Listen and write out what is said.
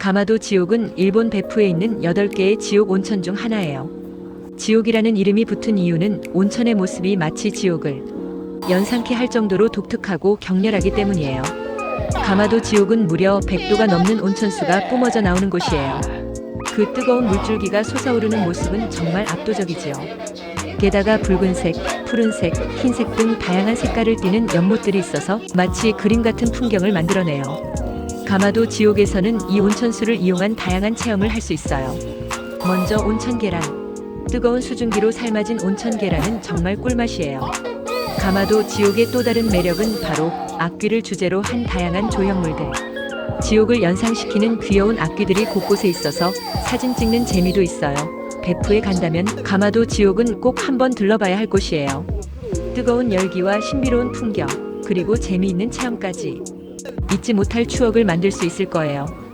가마도 지옥은 일본 베푸에 있는 8개의 지옥 온천 중 하나예요. 지옥이라는 이름이 붙은 이유는 온천의 모습이 마치 지옥을 연상케 할 정도로 독특하고 격렬하기 때문이에요. 가마도 지옥은 무려 100도가 넘는 온천수가 뿜어져 나오는 곳이에요. 그 뜨거운 물줄기가 솟아오르는 모습은 정말 압도적이지요. 게다가 붉은색, 푸른색, 흰색 등 다양한 색깔을 띠는 연못들이 있어서 마치 그림 같은 풍경을 만들어내요. 가마도 지옥에서는 이 온천수를 이용한 다양한 체험을 할 수 있어요. 먼저 온천 계란. 뜨거운 수증기로 삶아진 온천 계란은 정말 꿀맛이에요. 가마도 지옥의 또 다른 매력은 바로 악귀를 주제로 한 다양한 조형물들. 지옥을 연상시키는 귀여운 악귀들이 곳곳에 있어서 사진 찍는 재미도 있어요. 베프에 간다면 가마도 지옥은 꼭 한번 들러봐야 할 곳이에요. 뜨거운 열기와 신비로운 풍경, 그리고 재미있는 체험까지 잊지 못할 추억을 만들 수 있을 거예요.